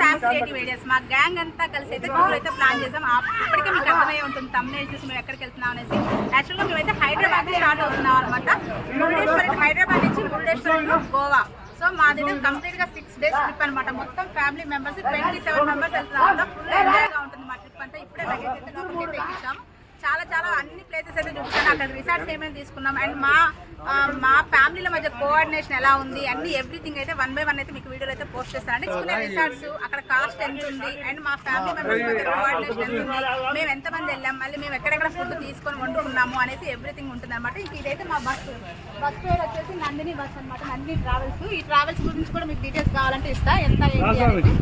Sam creative ideas మా gang అంతా కలిసి అయితే టూర్ అయితే ప్లాన్ చేసాం. అప్పటికే ఇప్పటికే మీకు అర్థమై ఉంటుంది. తమ్ముళ్ళు చూసి మేము ఎక్కడికి వెళ్తున్నాం అనేసి. యాక్చువల్గా మేమైతే హైదరాబాద్ స్టార్ట్ అవుతున్నాం అనమాట మురుడేశ్వరం హైదరాబాద్ నుంచి మురుడేశ్వరం గోవా. సో మాది కంప్లీట్గా సిక్స్ డేస్ ట్రిప్ అనమాట మొత్తం family members twenty seven members వెళ్తున్నాం ఫుల్ ఎంజాయ్గా ఉంటుంది మా ట్రిప్ అంతా. ఇప్పుడే లగేజ్ అయితే లోపలికి చాలా చాలా అన్ని ప్లేసెస్ అయితే చూపిస్తాను. అక్కడ రిసార్ట్స్ ఏమేమి తీసుకున్నాం అండ్ మా మా ఫ్యామిలీల మధ్య కోఆర్డినేషన్ ఎలా ఉంది అన్ని ఎవ్రీథింగ్ అయితే వన్ బై వన్ అయితే మీకు వీడియోలో అయితే పోస్ట్ చేస్తాను. తీసుకునే రిసార్ట్స్ అక్కడ కాస్ట్ ఎంత ఉంది అండ్ మా ఫ్యామిలీ మెంబర్స్ మధ్య కోఆర్డినేషన్ ఎంత ఉంది మేము ఎంతమంది వెళ్ళాం మళ్ళీ మేము ఎక్కడెక్కడ ఫుడ్ తీసుకొని వండుకున్నాము అనేసి ఎవ్రీథింగ్ ఉంటుంది అనమాట ఇంక ఇదైతే మా బస్సు బస్ పేరు వచ్చేసి నందిని బస్ అనమాట నందిని ట్రావెల్స్ ఈ ట్రావెల్స్ గురించి కూడా మీకు డీటెయిల్స్ కావాలంటే ఇస్తా ఎంత ఏంటి అనేది.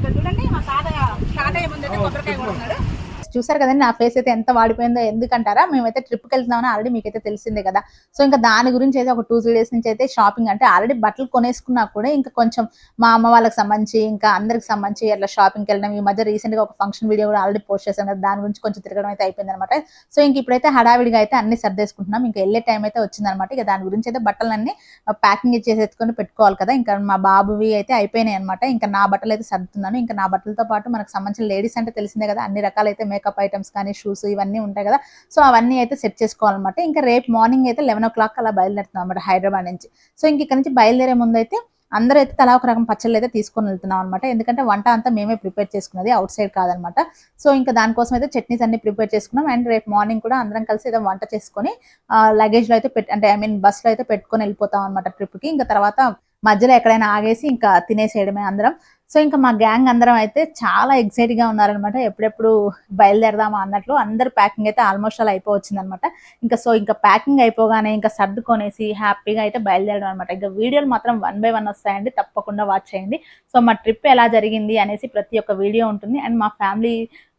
ఇక్కడ చూడండి మా తాతయ్య తాతయ్య ముందైతే కొబ్బరికాయ కూడా ఉన్నాడు చూసారు కదండి నా ఫేస్ అయితే ఎంత వాడిపోయిందో ఎందుకంటారా? మేమైతే ట్రిప్కి వెళ్తున్నామని ఆల్రెడీ మీకైతే తెలిసిందే కదా. సో ఇంకా దాని గురించి అయితే ఒక టూ త్రీ డేస్ నుంచి అయితే షాపింగ్ అంటే ఆల్రెడీ బట్టలు కొనేసుకున్నా కూడా ఇంకా కొంచెం మా అమ్మ వాళ్ళకి సంబంధించి ఇంకా అందరికి సంబంధించి అట్లా షాపింగ్కి వెళ్ళడం ఈ మధ్య రీసెంట్గా ఒక ఫంక్షన్ వీడియో కూడా ఆల్రెడీ పోస్ట్ చేశాను కదా దాని గురించి కొంచెం తిరగడం అయితే అయిపోయింది అనమాట సో ఇంక ఇప్పుడైతే హడావిడిగా అయితే అన్ని సర్దేసుకుంటున్నాం. ఇంకా వెళ్ళే టైం అయితే వచ్చిందనమాట ఇక దాని గురించి అయితే బట్టలన్నీ ప్యాకింగ్ చేసి ఎత్తుకొని పెట్టుకోవాలి కదా. ఇంకా మా బాబువి అయితే అయిపోయినాయి అనమాట ఇంకా నా బట్టలు అయితే సర్దుతున్నాను. ఇంకా నా బట్టలతో పాటు మనకు సంబంధించిన లేడీస్ అంటే తెలిసిందే కదా అన్ని రకాలైతే మేకప్ ఐటమ్స్ కానీ షూస్ ఇవన్నీ ఉంటాయి కదా. సో అవన్నీ అయితే సెట్ చేసుకోవాలన్నమాట. ఇంకా రేపు మార్నింగ్ అయితే లెవెన్ ఓ క్లాక్ అలా బయలుదేరుతున్నాం అనమాట హైదరాబాద్ నుంచి. సో ఇంక ఇక్కడ నుంచి బయలుదేరే ముందు అయితే అందరూ అయితే తలా ఒక రకం పచ్చళ్ళు అయితే తీసుకొని వెళ్తున్నాం అనమాట ఎందుకంటే వంట అంతా మేమే ప్రిపేర్ చేసుకున్నది అవుట్ సైడ్ కాదనమాట సో ఇంకా దానికోసం అయితే చట్నీస్ అన్ని ప్రిపేర్ చేసుకున్నాం. అండ్ రేపు మార్నింగ్ కూడా అందరం కలిసి ఏదో వంట చేసుకొని లగేజ్లో అయితే పెట్ అంటే ఐ మీన్ బస్లో అయితే పెట్టుకొని వెళ్ళిపోతాం అనమాట ట్రిప్కి. ఇంకా తర్వాత మధ్యలో ఎక్కడైనా ఆగేసి ఇంకా తినేసేయడమే అందరం. సో ఇంకా మా గ్యాంగ్ అందరం అయితే చాలా ఎక్సైట్గా ఉన్నారనమాట ఎప్పుడెప్పుడు బయలుదేరదామా అన్నట్లు అందరు ప్యాకింగ్ అయితే ఆల్మోస్ట్ అలా అయిపోవచ్చిందనమాట ఇంకా సో ఇంకా ప్యాకింగ్ అయిపోగానే ఇంకా సర్దుకొనేసి హ్యాపీగా అయితే బయలుదేరడం అనమాట ఇంకా వీడియోలు మాత్రం వన్ బై వన్ వస్తాయండి. తప్పకుండా వాచ్ చేయండి. సో మా ట్రిప్ ఎలా జరిగింది అనేసి ప్రతి ఒక్క వీడియో ఉంటుంది. అండ్ మా ఫ్యామిలీ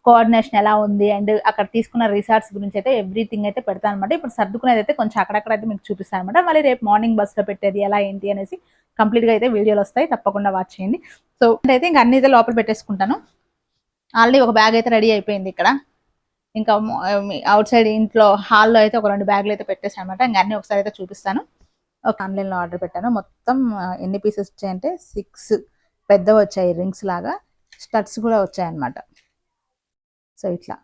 కోఆర్డినేషన్ ఎలా ఉంది అండ్ అక్కడ తీసుకున్న రిసార్ట్స్ గురించి అయితే ఎవ్రీథింగ్ అయితే పెడతాను అనమాట ఇప్పుడు సర్దుకునేది అయితే కొంచెం అక్కడక్కడ అయితే మీకు చూపిస్తాను అనమాట మళ్ళీ రేపు మార్నింగ్ బస్సులో పెట్టేది ఎలా ఏంటి అనేసి కంప్లీట్గా అయితే వీడియోలు వస్తాయి. తప్పకుండా వాచ్ చేయండి. సో అయితే ఇంకా అన్ని అయితే లోపల పెట్టేసుకుంటాను. ఆల్రెడీ ఒక బ్యాగ్ అయితే రెడీ అయిపోయింది ఇక్కడ. ఇంకా అవుట్ సైడ్ ఇంట్లో హాల్లో అయితే ఒక రెండు బ్యాగులు అయితే పెట్టేసాను అనమాట ఇంకా అన్ని ఒకసారి అయితే చూపిస్తాను. ఒక ఆన్లైన్లో ఆర్డర్ పెట్టాను. మొత్తం ఎన్ని పీసెస్ వచ్చాయంటే సిక్స్ పెద్ద వచ్చాయి రింగ్స్ లాగా. స్టడ్స్ కూడా వచ్చాయన్నమాట. సో ఇట్లా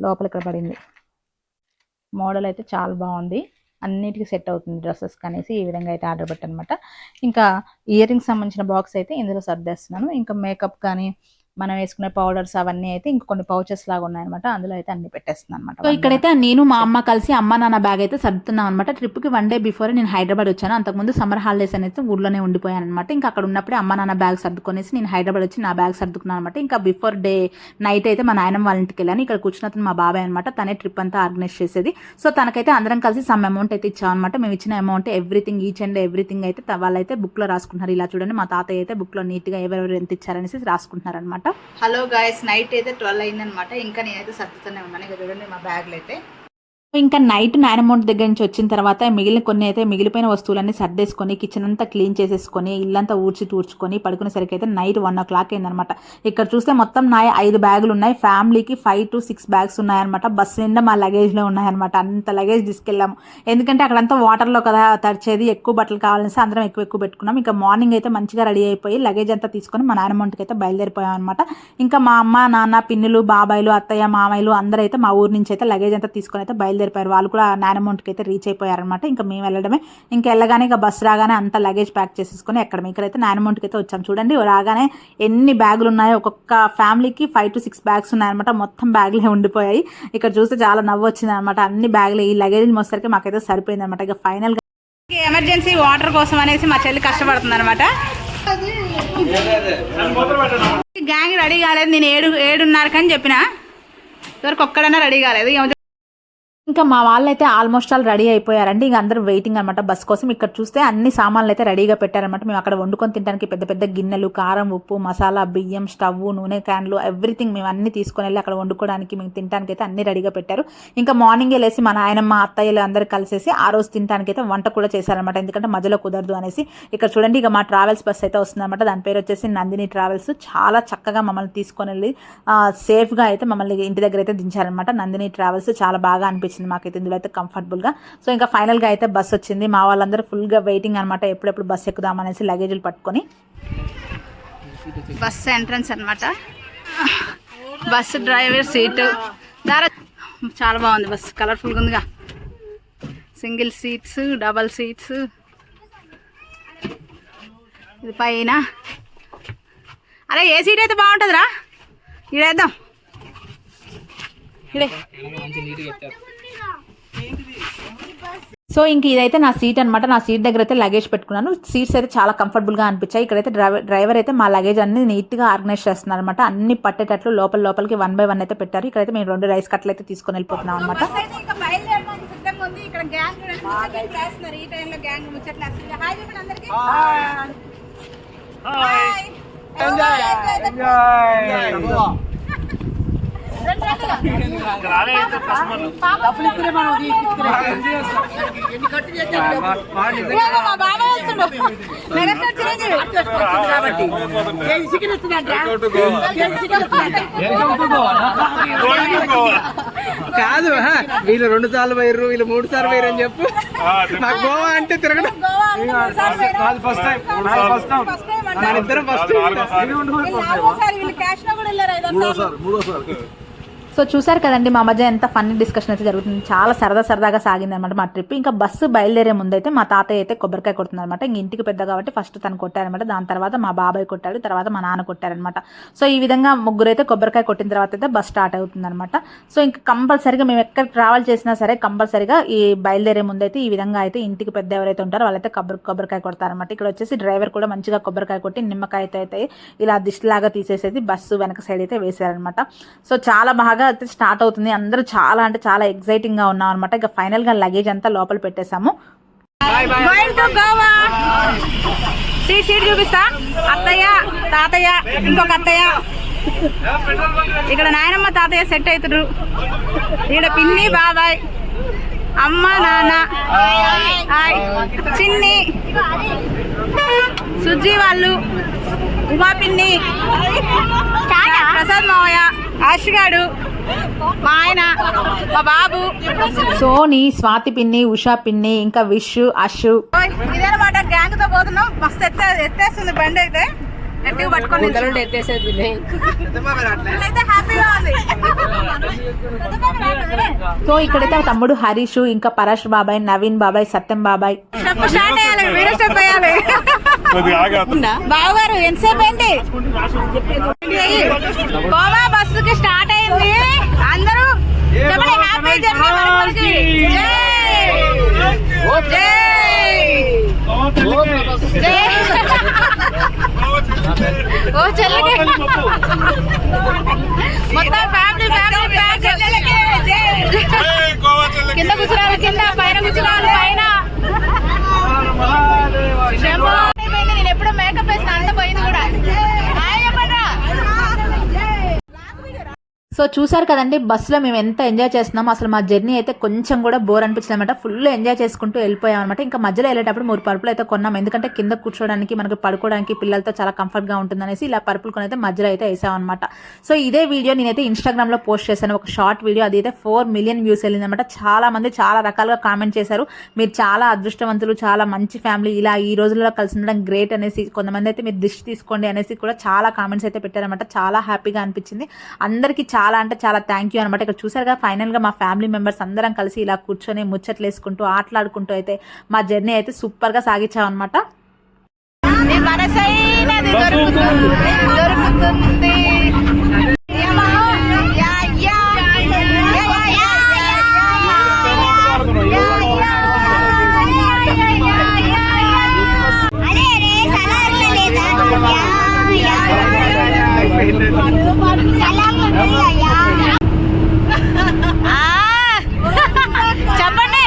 లోపల ఇక్కడ పడింది. మోడల్ అయితే చాలా బాగుంది. అన్నిటికీ సెట్ అవుతుంది డ్రెస్సెస్ కనేసి ఈ విధంగా అయితే ఆర్డర్ పెట్టనమాట ఇంకా ఇయర్ రింగ్స్ సంబంధించిన బాక్స్ అయితే ఇందులో సర్దేస్తున్నాను. ఇంకా మేకప్ కానీ మనం వేసుకునే పౌడర్స్ అవన్నీ అయితే ఇంక కొన్ని పౌచెస్ లాగా ఉన్నాయన్నమాట. అందులో అయితే అన్ని పెట్టేస్తున్నాను అనమాట సో ఇక్కడైతే నేను మా అమ్మ కలిసి అమ్మ నాన్న బ్యాగ్ అయితే సర్దుతున్నాం అనమాట ట్రిప్కి వన్ డే బిఫోర్ నేను హైదరాబాద్ వచ్చాను. అంతకుముందు సమ్మర్ హాలిడేస్ అనేది ఊర్లోనే ఉండిపోయాను అనమాట ఇంకా అక్కడ ఉన్నప్పుడే అమ్మ నాన్న బ్యాగ్ సర్దుకొనేసి నేను హైదరాబాద్ వచ్చి నా బ్యాగ్ సర్దుకున్నాను అనమాట ఇంకా బిఫోర్ డే నైట్ అయితే మా నాయనమ్మ వాళ్ళ ఇంటికి వెళ్ళాను. ఇక్కడ కూర్చున్న మా బాబాయ్ అనమాట తనే ట్రిప్ అంతా ఆర్గనైజ్ చేసేది. సో తనకైతే అందరం కలిసి సమ్ అమౌంట్ అయితే ఇచ్చాం అనమాట మేము ఇచ్చిన amount everything each and everything అయితే వాళ్ళైతే బుక్లో రాసుకుంటున్నారు. ఇలా చూడండి మా తాతయ్య అయితే బుక్లో నీట్గా ఎవరెవరు ఎంత ఇచ్చారనేసి రాసుకుంటున్నారు అనమాట హలో గాయస్ నైట్ అయితే ట్వెల్వ్ అయిందనమాట. ఇంకా నేనైతే సర్దుతూనే ఉన్నాను. ఇక చూడండి మా బ్యాగ్లు అయితే ఇంకా నైట్ నైన్ అమౌంట్ దగ్గర నుంచి వచ్చిన తర్వాత మిగిలిన కొన్ని అయితే మిగిలిపోయిన వస్తువులన్నీ సర్దేసుకొని కిచెన్ అంతా క్లీన్ చేసేసుకొని ఇల్లంతా ఊడ్చి తూడ్చుకొని పడుకునేసరికి అయితే నైట్ వన్ ఓ క్లాక్ అయిందనమాట ఇక్కడ చూస్తే మొత్తం నా ఐదు బ్యాగులు ఉన్నాయి. ఫ్యామిలీకి ఫైవ్ టు సిక్స్ బ్యాగ్స్ ఉన్నాయన్నమాట. బస్ నిండా మా లగేజ్లో ఉన్నాయన్నమాట. అంత లగేజ్ తీసుకెళ్ళాము. ఎందుకంటే అక్కడంతా వాటర్లో కదా తడిచేది ఎక్కువ బట్టలు కావాలనేసి అందరం ఎక్కువ ఎక్కువ పెట్టుకున్నాం. ఇంకా మార్నింగ్ అయితే మంచిగా రెడీ అయిపోయి లగేజ్ అంతా తీసుకొని మా నాన్నమ్మంటికి అయితే బయలుదేరిపోయాం అనమాట ఇంకా మా అమ్మ నాన్న పిన్నులు బాబాయిలు అత్తయ్య మామయ్యలు అందరూ అయితే మా ఊరి నుంచి అయితే లగేజ్ అంతా తీసుకొని అయితే బయలుదేరిపోయారు. వాళ్ళు కూడా నానమౌంట్కి అయితే రీచ్ అయిపోయారనమాట. ఇంకా మేము వెళ్ళడమే. ఇంకా వెళ్ళగానే ఇక బస్సు రాగానే అంత లగేజ్ ప్యాక్ చేసేసుకొని ఎక్కడ ఇక్కడైతే నానమౌంట్కి అయితే వచ్చాం. చూడండి రాగానే ఎన్ని బ్యాగులు ఉన్నాయో. ఒక్కొక్క ఫ్యామిలీకి ఫైవ్ టు సిక్స్ బ్యాగ్స్ ఉన్నాయన్నమాట. మొత్తం బ్యాగులే ఉండిపోయాయి. ఇక్కడ చూస్తే చాలా నవ్వు వచ్చింది అనమాట అన్ని బ్యాగులు ఈ లగేజ్ మోసరికి మాకైతే సరిపోయింది అనమాట ఇక ఫైనల్ ఎమర్జెన్సీ వాటర్ కోసం అనేసి మా చెల్లి కష్టపడుతుంది అనమాట గ్యాంగ్ రెడీ కాలేదు. నేను ఏడు ఏడున్నరకు అని చెప్పిన. ఇవరకు ఒక్కడన్నా రెడీ కాలేదు. ఇంకా మా వాళ్ళైతే ఆల్మోస్ట్ ఆల్ రెడీ అయిపోయారండి. ఇంకా అందరూ వెయిటింగ్ అనమాట బస్ కోసం. ఇక్కడ చూస్తే అన్ని సామాన్లు అయితే రెడీగా పెట్టారనమాట మేము అక్కడ వండుకొని తినడానికి పెద్ద పెద్ద గిన్నెలు కారం ఉప్పు మసాలా బియ్యం స్టవ్ నూనె క్యాన్లు ఎవ్రీథింగ్ మేము అన్ని తీసుకొని వెళ్ళి అక్కడ వండుకోవడానికి మేము తినడానికి అయితే అన్ని రెడీగా పెట్టారు. ఇంకా మార్నింగ్ వెళ్ళేసి మా నాయనమ్మ అత్తయ్యలు అందరూ కలిసేసి ఆ రోజు తినడానికి అయితే వంట కూడా చేశారనమాట ఎందుకంటే మధ్యలో కుదరదు అనేసి. ఇక్కడ చూడండి ఇక మా ట్రావెల్స్ బస్ అయితే వస్తుందన్నమాట. దాని పేరు వచ్చేసి నందిని ట్రావెల్స్ చాలా చక్కగా మమ్మల్ని తీసుకొని వెళ్ళి సేఫ్గా అయితే మమ్మల్ని ఇంటి దగ్గర అయితే దించారనమాట నందిని ట్రావెల్స్ చాలా బాగా అనిపించింది. మాకైతే ఇందులో అయితే కంఫర్టబుల్గా సో ఇంకా ఫైనల్గా అయితే బస్ వచ్చింది. మా వాళ్ళందరూ ఫుల్గా వెయిటింగ్ అనమాట ఎప్పుడెప్పుడు బస్ ఎక్కుదామనేసి లగేజీలు పట్టుకొని. బస్ ఎంట్రన్స్ అన్నమాట. Bus driver seat. దారా చాలా బాగుంది బస్. కలర్ఫుల్గా ఉందిగా. Single seats double seats. ఇది పైన. అరే ఏ సీట్ అయితే బాగుంటుందిరా? ఇడేద్దాం. ఇడే. సో ఇంక ఇదైతే నా సీట్ అనమాట నా సీట్ దగ్గర అయితే లగేజ్ పెట్టుకున్నాను. సీట్స్ అయితే చాలా కంఫర్టబుల్గా అనిపించాయి. ఇక్కడైతే డ్రైవర్ డ్రైవర్ అయితే మా లగేజ్ అన్ని నీట్గా ఆర్గనైజ్ చేస్తున్నారు అనమాట అన్ని పట్టేటట్లు లోపల లోపలికి వన్ బై వన్ అయితే పెట్టారు. ఇక్కడైతే మేము రెండు రైస్ కట్లు అయితే తీసుకొని వెళ్ళిపోతున్నాం అనమాట బస్ అయితే కాదు వీళ్ళు రెండు సార్లు పోయారు వీళ్ళు మూడు సార్లు పోయారు అని చెప్పు నాకు గోవా అంటే తిరగడం. First time first time first time అంట. మన ఇద్దరం ఫస్ట్ నాలుగోసారి సో చూసారు కదండి మా మధ్య ఎంత ఫన్నీ డిస్కషన్ అయితే జరుగుతుంది. చాలా సరదా సరదాగా సాగింది అనమాట మా ట్రిప్. ఇంకా బస్సు బయలుదేరే ముందైతే మా తాతయ్య అయితే కొబ్బరికాయ కొడుతుంది అనమాట ఇంక ఇంటికి పెద్ద కాబట్టి ఫస్ట్ తను కొట్టారనమాట దాని తర్వాత మా బాబాయ్ కొట్టాడు తర్వాత మా నాన్న కొట్టారనమాట సో ఈ విధంగా ముగ్గురు అయితే కొబ్బరికాయ కొట్టిన తర్వాత అయితే బస్ స్టార్ట్ అవుతుంది అనమాట సో ఇంకా కంపల్సరీగా మేము ఎక్కడ ట్రావెల్ చేసినా సరే కంపల్సరీగా ఈ బయలుదేరే ముందైతే ఈ విధంగా అయితే ఇంటికి పెద్ద ఎవరైతే ఉంటారో వాళ్ళైతే కొబ్బరి కొబ్బరికాయ కొడతారనమాట ఇక్కడ వచ్చేసి డ్రైవర్ కూడా మంచిగా కొబ్బరికాయ కొట్టి నిమ్మకాయ అయితే ఇలా దిష్టిలాగా తీసేసేది బస్సు వెనక సైడ్ అయితే వేసారనమాట సో చాలా బాగా అయితే స్టార్ట్ అవుతుంది. అందరూ చాలా అంటే చాలా ఎక్సైటింగ్గా ఉన్నాం అనమాట ఇక ఫైనల్గా లగేజ్ అంతా లోపల పెట్టేశాము. సీట్ సీట్ చూపిస్తా. అత్తయ్య తాతయ్య ఇంకొక అత్తయ్య. ఇక్కడ నాయనమ్మ తాతయ్య సెట్ అవుతురు ఇక్కడ పిన్ని బాబాయ్. అమ్మ నాన్న. చిన్ని. సుజ్జి వాళ్ళు. ఉమా పిన్ని. ప్రసాద్ మావయ్య. ఆశగాడు. మా ఆయన మా బాబు. సోని స్వాతి పిన్ని ఉషా పిన్ని ఇంకా విష్ అషు. ఓయ్, ఇదన్నమాట గ్యాంగ్తో పోతున్నాం. మస్తు ఎత్తే ఎత్తేస్తుంది బండి అయితే. గట్టిగా పట్టుకొని సో ఇక్కడైతే తమ్ముడు హరీష్ ఇంకా పరష్ బాబాయ్ నవీన్ బాబాయ్ సత్యం బాబాయ్. అయ్యాలి బావగారు ఎంతసేపు గోవా బస్సుకి స్టార్ట్ అయింది అందరూ చెప్పండి హ్యాపీ జర్నీ మనకి జై జై ఓ చెల్లెకి మొత్తం ఫ్యామిలీ ఫ్యామిలీ ప్యాక్ కింద కూర్చున్నారు కింద పైన కూర్చున్నారు పైన. నేను ఎప్పుడో మేకప్ వేసిన అంత పోయింది కూడా. సో చూసారు కదండి బస్సులో మేము ఎంత ఎంజాయ్ చేస్తున్నాం అసలు మా జర్నీ అయితే కొంచెం కూడా బోర్ అనిపించింది అనమాట ఫుల్ ఎంజాయ్ చేసుకుంటూ వెళ్ళిపోయాం అనమాట ఇంకా మధ్యలో వెళ్ళేటప్పుడు మూడు పరుపులు అయితే కొన్నాం. ఎందుకంటే కింద కూర్చోడానికి మనకు పడుకోవడానికి పిల్లలతో చాలా కంఫర్ట్గా ఉంటుందనేసి ఇలా పరుపులు కొని అయితే మధ్యలో అయితే వేసామన్నమాట సో ఇదే వీడియో నేనైతే ఇన్స్టాగ్రామ్లో పోస్ట్ చేశాను. ఒక షార్ట్ వీడియో అది అయితే ఫోర్ మిలియన్ వ్యూస్ వెళ్ళిందనమాట చాలా మంది చాలా రకాలుగా కామెంట్ చేశారు. మీరు చాలా అదృష్టవంతులు చాలా మంచి ఫ్యామిలీ ఇలా ఈ రోజుల్లో కలిసి ఉండడం గ్రేట్ అనేసి కొంతమంది అయితే మీరు దిష్టి తీసుకోండి అనేసి కూడా చాలా కామెంట్స్ అయితే పెట్టారనమాట చాలా హ్యాపీగా అనిపించింది. అందరికీ చాలా అంటే చాలా థ్యాంక్ యూ అనమాట ఇక్కడ చూసారుగా ఫైనల్గా మా ఫ్యామిలీ మెంబర్స్ అందరం కలిసి ఇలా కూర్చొని ముచ్చట్లు వేసుకుంటూ ఆటలాడుకుంటూ అయితే మా జర్నీ అయితే సూపర్గా సాగించాం అనమాట నీ మనసైనది దొరుకుతుంది దొరుకుతుంది ఏమో? Yeah, yeah. Yeah, yeah, yeah, yeah, yeah. ఆ, చెప్పండి.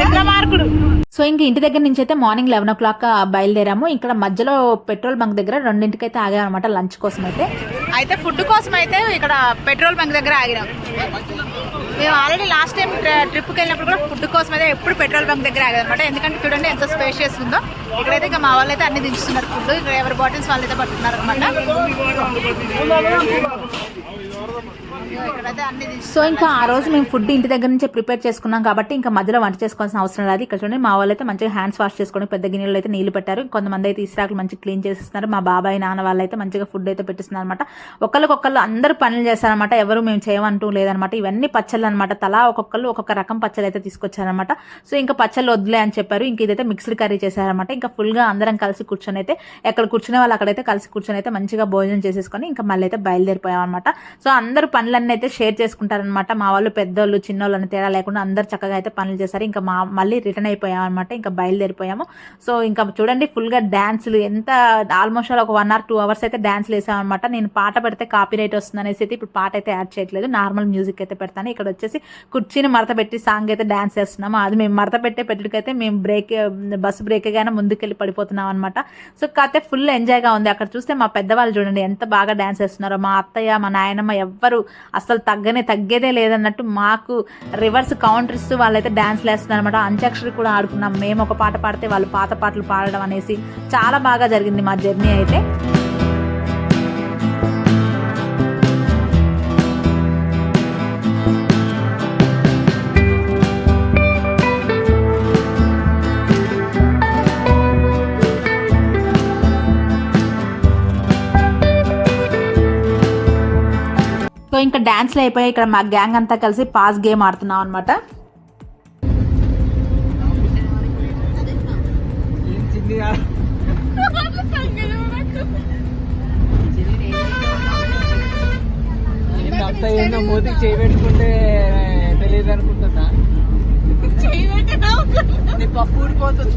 విక్రమార్కుడు సో ఇంక ఇంటి దగ్గర నుంచి అయితే మార్నింగ్ లెవెన్ ఓ క్లాక్ బయలుదేరాము. ఇక్కడ మధ్యలో పెట్రోల్ బంక్ దగ్గర రెండింటికి అయితే ఆగామన్నమాట లంచ్ కోసం అయితే అయితే ఫుడ్ కోసం అయితే ఇక్కడ పెట్రోల్ బంక్ దగ్గర ఆగినాం. మేము ఆల్రెడీ లాస్ట్ టైం ట్రిప్కి వెళ్ళినప్పుడు కూడా ఫుడ్ కోసం అయితే ఎప్పుడు పెట్రోల్ బంక్ దగ్గర ఆగదనమాట అనమాట ఎందుకంటే చూడండి ఎంత స్పేషియస్ ఉందో. ఇక్కడైతే ఇంకా మా వాళ్ళు అయితే అన్ని దించుతున్నారు ఫుడ్ ఇక్కడ ఎవరి బాటిల్స్ వాళ్ళు అయితే పట్టుకున్నారు అనమాట సో ఇంకా ఆ రోజు మేము ఫుడ్ ఇంటి దగ్గర నుంచే ప్రిపేర్ చేసుకున్నాం కాబట్టి ఇంకా మధ్యలో వంట చేసుకోవాల్సిన అవసరం లేదు. ఇక్కడ చూడండి మా వాళ్ళు అయితే మంచిగా హ్యాండ్స్ వాష్ చేసుకొని పెద్ద గిన్నెలు అయితే నీళ్ళు పెట్టారు. కొంతమంది అయితే ఇస్రాకులు మంచిగా క్లీన్ చేస్తున్నారు మా బాబాయ్ నాన్న వాళ్ళు అయితే మంచిగా ఫుడ్ అయితే పెట్టిస్తున్నారు అనమాట ఒకళ్ళకొకళ్ళు అందరూ పనులు చేస్తారనమాట ఎవరు మేము చేయమంటూ లేదనమాట ఇవన్నీ పచ్చళ్ళు అనమాట తలా ఒక్కొక్కళ్ళు ఒక్కొక్క రకం పచ్చళ్ళు అయితే తీసుకొచ్చారనమాట సో ఇంకా పచ్చళ్ళు వద్దులే అని చెప్పారు. ఇంక ఇదైతే మిక్స్డ్ కర్రీ చేశారనమాట ఇంకా ఫుల్గా అందరం కలిసి కూర్చొని అయితే ఎక్కడ కూర్చునే వాళ్ళు అక్కడైతే కలిసి కూర్చొని అయితే మంచిగా భోజనం చేసేసుకొని ఇంకా మళ్ళీ అయితే బయలుదేరిపోయాం అనమాట సో అందరూ పనులన్నీ అయితే షేర్ చేసుకుంటారనమాట మా వాళ్ళు పెద్దోళ్ళు చిన్నోళ్ళు అని తేడా లేకుండా అందరు చక్కగా అయితే పనులు చేశారు. ఇంకా మా మళ్ళీ రిటర్న్ అయిపోయామన్నమాట. ఇంకా బయలుదేరిపోయాము. సో ఇంకా చూడండి ఫుల్గా డ్యాన్సులు ఎంత ఆల్మోస్ట్ ఒక వన్ ఆర్ టూ అవర్స్ అయితే డ్యాన్స్లు వేసామన్నమాట. నేను పాట పెడితే కాపీ రైట్ వస్తుంది అనేసి అయితే ఇప్పుడు పాట అయితే యాడ్ చేయట్లేదు. నార్మల్ మ్యూజిక్ అయితే పెడతాను. ఇక్కడ వచ్చేసి కుర్చీని మడత పెట్టి సాంగ్ అయితే డ్యాన్స్ చేస్తున్నాము. అది మేము మడత పెట్టే పెట్టుకైతే మేము బ్రేక్ బస్సు బ్రేక్ గానే ముందుకెళ్ళి పడిపోతున్నాం అనమాట సో కాకపోతే ఫుల్ ఎంజాయ్గా ఉంది. అక్కడ చూస్తే మా పెద్దవాళ్ళు చూడండి ఎంత బాగా డ్యాన్స్ చేస్తున్నారో మా అత్తయ్య మా నాయనమ్మ ఎవ్వరు అసలు తగ్గనే తగ్గేదే లేదన్నట్టు మాకు రివర్స్ కౌంటర్ ఇస్తూ వాళ్ళైతే డ్యాన్స్లు వేస్తున్నారు అనమాట అంత్యాక్షరి కూడా ఆడుకున్నాం. మేము ఒక పాట పాడితే వాళ్ళు పాత పాటలు పాడడం అనేసి చాలా బాగా జరిగింది మా జర్నీ అయితే. సో ఇంకా డ్యాన్స్లు అయిపోయి ఇక్కడ మా గ్యాంగ్ అంతా కలిసి పాస్ గేమ్ ఆడుతున్నాం అనమాట ఏం ఏందో తెలియదు అనుకుంటున్నా పప్పు ఊడిపోతుంది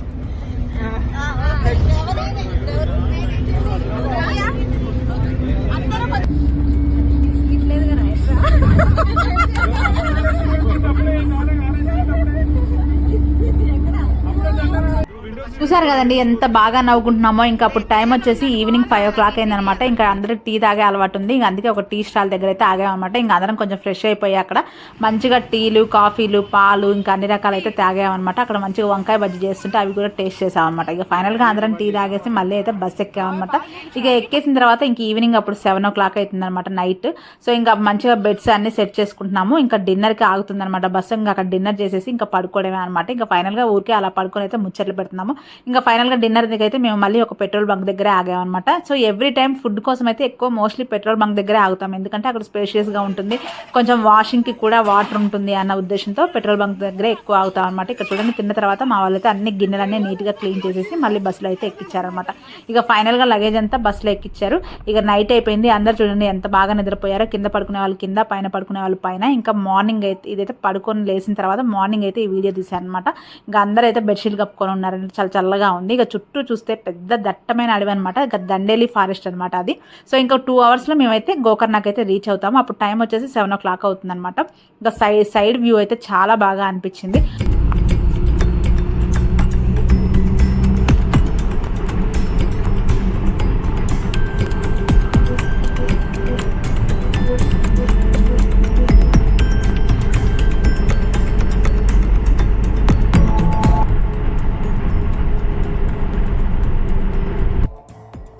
చూసారు కదండి ఎంత బాగా నవ్వుకుంటున్నామో. ఇంకా అప్పుడు టైం వచ్చేసి ఈవినింగ్ ఫైవ్ ఓ క్లాక్ అయిందనమాట. ఇంకా అందరికి టీ తాగే అలవాటు ఉంది. ఇంకా అందుకే ఒక టీ స్టాల్ దగ్గర అయితే ఆగామన్నమాట ఇంకా అందరం కొంచెం ఫ్రెష్ అయిపోయి అక్కడ మంచిగా టీలు కాఫీలు పాలు ఇంకా అన్ని రకాలు అయితే తాగామన్నమాట అక్కడ మంచిగా వంకాయ బజ్జీ చేస్తుంటే అవి కూడా టేస్ట్ చేసామన్నమాట ఇక ఫైనల్గా అందరం టీ తాగేసి మళ్ళీ అయితే బస్ ఎక్కామన్నమాట ఇక ఎక్కేసిన తర్వాత ఇంక ఈవినింగ్ అప్పుడు సెవెన్ ఓ క్లాక్ అవుతుందన్నమాట నైట్. సో ఇంకా మంచిగా బెడ్స్ అన్ని సెట్ చేసుకుంటున్నాము. ఇంకా డిన్నర్కి ఆగుతుందన్నమాట బస్సు ఇంకా అక్కడ డిన్నర్ చేసేసి ఇంకా పడుకోవడమే అనమాట ఇంకా ఫైనల్గా ఊరికే అలా పడుకొని అయితే ముచ్చట్లు పెడుతున్నాము. ఇంకా ఫైనల్గా డిన్నర్ దగ్గర అయితే మేము మళ్ళీ ఒక పెట్రోల్ బంక్ దగ్గర ఆగామన్నమాట. సో ఎవ్రీ టైం ఫుడ్ కోసం అయితే ఎక్కువ మోస్ట్లీ పెట్రోల్ బంక్ దగ్గరే ఆగుతాం. ఎందుకంటే అక్కడ స్పేషియస్గా ఉంటుంది. కొంచెం వాషింగ్కి కూడా వాటర్ ఉంటుంది అన్న ఉద్దేశంతో పెట్రోల్ బంక్ దగ్గరే ఎక్కువ ఆగుతాం అనమాట ఇక్కడ చూడండి తిన్న తర్వాత మా వాళ్ళైతే అన్ని గిన్నెలన్నీ నీట్గా క్లీన్ చేసేసి మళ్ళీ బస్సులో అయితే ఎక్కించారనమాట ఇక ఫైనల్గా లగేజ్ అంతా బస్సులో ఎక్కించారు ఇక నైట్ అయిపోయింది. అందరు చూడండి ఎంత బాగా నిద్రపోయారో. కింద పడుకునే వాళ్ళు కింద పైన పడుకునే వాళ్ళు పైన. ఇంకా మార్నింగ్ అయితే ఇదైతే పడుకొని లేచిన తర్వాత మార్నింగ్ అయితే ఈ వీడియో తీశాను అనమాట ఇంకా అందరూ అయితే బెడ్షీట్ కప్పుకొని ఉన్నారంటే చాలా చల్లగా ఉంది. ఇక చుట్టూ చూస్తే పెద్ద దట్టమైన అడవి అనమాట ఇక దండేలి ఫారెస్ట్ అనమాట అది. సో ఇంకా టూ అవర్స్లో మేమైతే గోకర్ణాకి అయితే రీచ్ అవుతాము. అప్పుడు టైం వచ్చేసి సెవెన్ ఓ క్లాక్ అవుతుంది అనమాట ఇంకా సైడ్ సైడ్ వ్యూ అయితే చాలా బాగా అనిపించింది.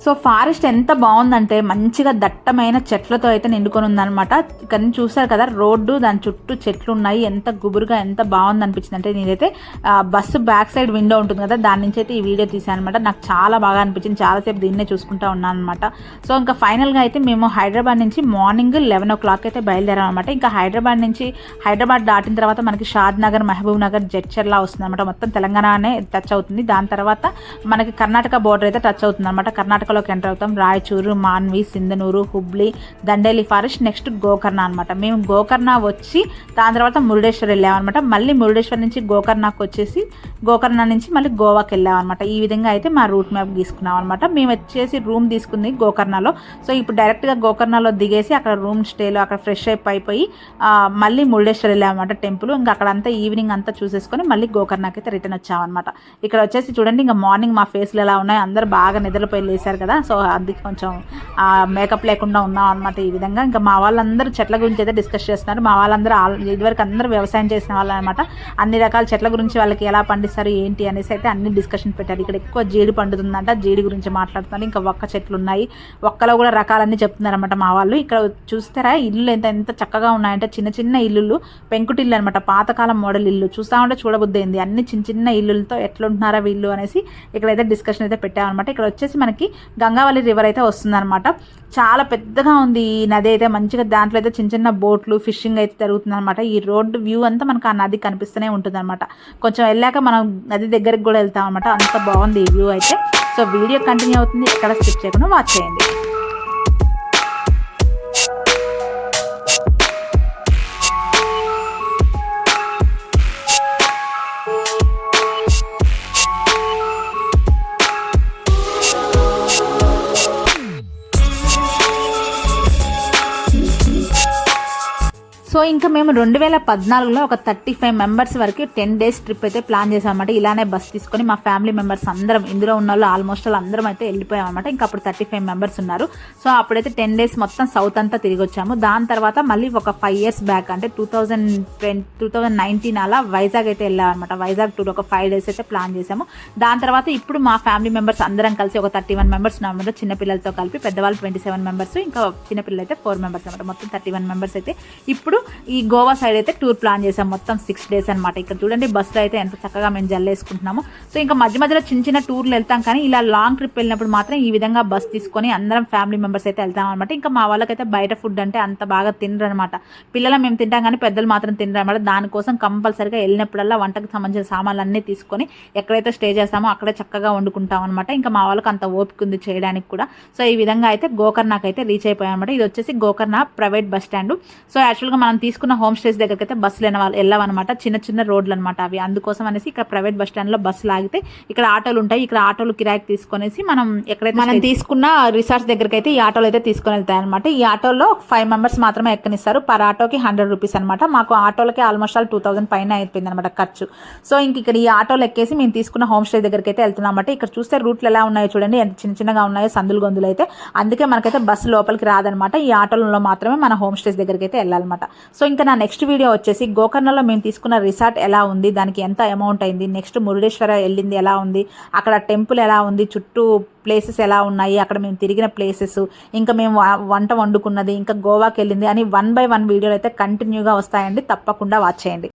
సో ఫారెస్ట్ ఎంత బాగుందంటే మంచిగా దట్టమైన చెట్లతో అయితే నిండుకొని ఉందన్నమాట. కానీ చూసారు కదా రోడ్డు దాని చుట్టూ చెట్లు ఉన్నాయి ఎంత గుబురుగా ఎంత బాగుంది అనిపించింది అంటే నేనైతే బస్సు బ్యాక్ సైడ్ విండో ఉంటుంది కదా దాని నుంచి అయితే ఈ వీడియో తీసాను అనమాట నాకు చాలా బాగా అనిపించింది. చాలాసేపు దీన్నే చూసుకుంటా ఉన్నాను అనమాట సో ఇంకా ఫైనల్గా అయితే మేము హైదరాబాద్ నుంచి మార్నింగ్ లెవెన్ ఓ క్లాక్ అయితే బయలుదేరాం అనమాట ఇంకా హైదరాబాద్ నుంచి హైదరాబాద్ దాటిన తర్వాత మనకి షాద్ నగర్ మహబూబ్ నగర్ జడ్చర్లా వస్తుంది అనమాట మొత్తం తెలంగాణనే టచ్ అవుతుంది. దాని తర్వాత మనకి కర్ణాటక బోర్డర్ అయితే టచ్ అవుతుంది అనమాట కర్ణాటకలోకి ఎంటర్ అవుతాం. రాయచూరు మాన్వి సింధనూరు హుబ్లీ దండేలి ఫారెస్ట్ నెక్స్ట్ గోకర్ణ అనమాట మేము గోకర్ణ వచ్చి దాని తర్వాత మురుడేశ్వర్ వెళ్ళామన్నమాట మళ్ళీ మురుడేశ్వర్ నుంచి గోకర్ణకు వచ్చేసి గోకర్ణ నుంచి మళ్ళీ గోవాకి వెళ్ళామన్నమాట ఈ విధంగా అయితే మా రూట్ మ్యాప్ తీసుకున్నాం అనమాట మేము వచ్చేసి రూమ్ తీసుకుంది గోకర్ణలో. సో ఇప్పుడు డైరెక్ట్గా గోకర్ణలో దిగేసి అక్కడ రూమ్ స్టేలో అక్కడ ఫ్రెష్ అప్ అయిపోయి మళ్ళీ మురుడేశ్వర్ వెళ్ళామన్నమాట టెంపుల్. ఇంకా అక్కడ అంతా ఈవినింగ్ అంతా చూసేసుకొని మళ్ళీ గోకర్ణకి అయితే రిటర్న్ వచ్చామన్నమాట ఇక్కడ వచ్చేసి చూడండి ఇంకా మార్నింగ్ మా ఫేస్లు ఎలా ఉన్నాయి అందరూ బాగా నిద్రపోయి లేసారు కదా? సో అది కొంచెం మేకప్ లేకుండా ఉన్నాం అనమాట ఈ విధంగా. ఇంకా మా వాళ్ళందరూ చెట్ల గురించి అయితే డిస్కస్ చేస్తున్నారు. మా వాళ్ళందరూ ఆల్- ఇదివరకు అందరూ వ్యవసాయం చేసిన వాళ్ళు అనమాట అన్ని రకాల చెట్ల గురించి వాళ్ళకి ఎలా పండిస్తారు ఏంటి అనేసి అయితే అన్ని డిస్కషన్ పెట్టారు. ఇక్కడ ఎక్కువ జీడి పండుతుందంట జీడి గురించి మాట్లాడుతున్నారు. ఇంకా ఒక్క చెట్లు ఉన్నాయి. ఒక్కలో కూడా రకాలన్నీ చెప్తున్నారు అనమాట మా వాళ్ళు. ఇక్కడ చూస్తారా? ఇల్లు ఎంత ఎంత చక్కగా ఉన్నాయంటే చిన్న చిన్న ఇల్లులు పెంకుటిల్లు అనమాట పాతకాలం మోడల్ ఇల్లు. చూస్తా ఉంటే చూడబుద్దైంది అన్ని చిన్న చిన్న ఇల్లులతో ఎట్లుంటున్నారా వీళ్ళు అనేసి ఇక్కడైతే డిస్కషన్ అయితే పెట్టామన్నమాట. ఇక్కడ వచ్చేసి మనకి గంగావళి రివర్ అయితే వస్తుందన్నమాట. చాలా పెద్దగా ఉంది ఈ నది అయితే. మంచిగా దాంట్లో అయితే చిన్న చిన్న బోట్లు ఫిషింగ్ అయితే జరుగుతుంది అనమాట ఈ రోడ్డు వ్యూ అంతా మనకు ఆ నది కనిపిస్తూనే ఉంటుంది అనమాట కొంచెం వెళ్ళాక మనం నది దగ్గరికి కూడా వెళ్తాం అనమాట అంత బాగుంది ఈ వ్యూ అయితే. సో వీడియో కంటిన్యూ అవుతుంది. ఎక్కడ స్కిప్ చేయకుండా వాచ్ చేయండి. సో ఇంకా మేము రెండు వేల పద్నాలుగులో ఒక థర్టీ ఫైవ్ మెంబర్స్ వరకు టెన్ డేస్ ట్రిప్ అయితే ప్లాన్ చేసామన్నమాట ఇలానే బస్ తీసుకొని మా ఫ్యామిలీ మెంబర్స్ అందరం ఇందులో ఉన్న వాళ్ళు ఆల్మోస్ట్ వాళ్ళు అందరం అయితే వెళ్ళిపోయాం అనమాట ఇంకా అప్పుడు థర్టీ ఫైవ్ మెంబర్స్ ఉన్నారు. సో అప్పుడైతే టెన్ డేస్ మొత్తం సౌత్ అంతా తిరిగి వచ్చాము. దాని తర్వాత మళ్ళీ ఒక ఫైవ్ ఇయర్స్ బ్యాక్ అంటే two thousand twenty two thousand nineteen అలా వైజాగ్ అయితే వెళ్ళామన్నమాట. వైజాగ్ టూర్ ఒక ఫైవ్ డేస్ అయితే ప్లాన్ చేసాము దాని తర్వాత ఇప్పుడు మా ఫ్యామిలీ మెంబర్స్ అందరం కలిసి ఒక థర్టీ వన్ మెంబర్స్ ఉన్నామన్నమాట చిన్నపిల్లలతో కలిపి పెద్దవాళ్ళు ట్వంటీ సెవెన్ మెంబర్స్ ఇంకా చిన్నపిల్లలు అయితే ఫోర్ మెంబర్స్ అనమాట మొత్తం థర్టీ వన్ మెంబర్స్ అయితే. ఇప్పుడు ఈ గోవా సైడ్ అయితే టూర్ ప్లాన్ చేసాం మొత్తం సిక్స్ డేస్ అనమాట ఇక్కడ చూడండి బస్సులో అయితే ఎంత చక్కగా మేము జల్లేసుకుంటున్నాము. సో ఇంకా మధ్య మధ్యలో చిన్న చిన్న టూర్లు వెళ్తాం కానీ ఇలా లాంగ్ ట్రిప్ వెళ్ళినప్పుడు మాత్రం ఈ విధంగా బస్ తీసుకొని అందరం ఫ్యామిలీ మెంబర్స్ అయితే వెళ్తాం అనమాట ఇంకా మా వాళ్ళకైతే బయట ఫుడ్ అంటే అంత బాగా తినరు అనమాట పిల్లలు మేము తింటాం కానీ పెద్దలు మాత్రం తినరు అనమాట దానికోసం కంపల్సరిగా వెళ్ళినప్పుడల్లా వంటకు సంబంధించిన సామాన్లు అన్నీ తీసుకొని ఎక్కడైతే స్టే చేస్తామో అక్కడే చక్కగా వండుకుంటాం అనమాట ఇంకా మా వాళ్ళకి అంత ఓపిక ఉంది చేయడానికి కూడా. సో ఈ విధంగా అయితే గోకర్ణకైతే రీచ్ అయిపోయాం అనమాట ఇది వచ్చేసి Gokarna private bus stand so యాక్చువల్గా మనం తీసుకున్న హోమ్ స్టేస్ దగ్గరికి అయితే బస్సులు వెళ్ళామన్నమాట చిన్న చిన్న రోడ్లు అనమాట అవి. అందుకోసం అనేసి ఇక్కడ ప్రైవేట్ బస్ స్టాండ్లో బస్సులు ఆగితే ఇక్కడ ఆటోలు ఉంటాయి. ఇక్కడ ఆటోలు కిరాయికి తీసుకొనేసి మనం ఎక్కడైతే మనం తీసుకున్న రిసార్ట్స్ దగ్గరికి అయితే ఈ ఆటోలు అయితే తీసుకొని వెళ్తాయి అనమాట ఈ ఆటోలో ఫైవ్ మెంబర్స్ మాత్రమే ఎక్కనిస్తారు. పర్ ఆటోకి హండ్రెడ్ రూపీస్ అనమాట మాకు ఆటోలకి ఆల్మోస్ట్ ఆల్ టూ థౌసండ్ పైన అయిపోయింది అనమాట ఖర్చు. సో ఇంక ఇక్కడ ఈ ఆటోలు ఎక్కేసి మేము తీసుకున్న హోమ్ స్టే దగ్గరికి అయితే వెళ్తున్నాం అనమాట ఇక్కడ చూస్తే రూట్లు ఎలా ఉన్నాయో చూడండి. ఎంత చిన్న చిన్నగా ఉన్నాయో సందులు గొంతులు అయితే. అందుకే మనకైతే బస్సు లోపలికి రాదనమాట ఈ ఆటోలలో మాత్రమే మన హోమ్ స్టేస్ దగ్గరికి అయితే వెళ్ళాలన్నమాట. సో ఇంకా నా నెక్స్ట్ వీడియో వచ్చేసి గోకర్ణలో మేము తీసుకున్న రిసార్ట్ ఎలా ఉంది దానికి ఎంత అమౌంట్ అయింది నెక్స్ట్ మురుడేశ్వర వెళ్ళింది ఎలా ఉంది అక్కడ టెంపుల్ ఎలా ఉంది చుట్టూ ప్లేసెస్ ఎలా ఉన్నాయి అక్కడ మేము తిరిగిన ప్లేసెస్ ఇంకా మేము వంట వండుకున్నది ఇంకా గోవాకి వెళ్ళింది అని వన్ బై వన్ వీడియోలు అయితే కంటిన్యూగా వస్తాయండి తప్పకుండా వాచ్ చేయండి.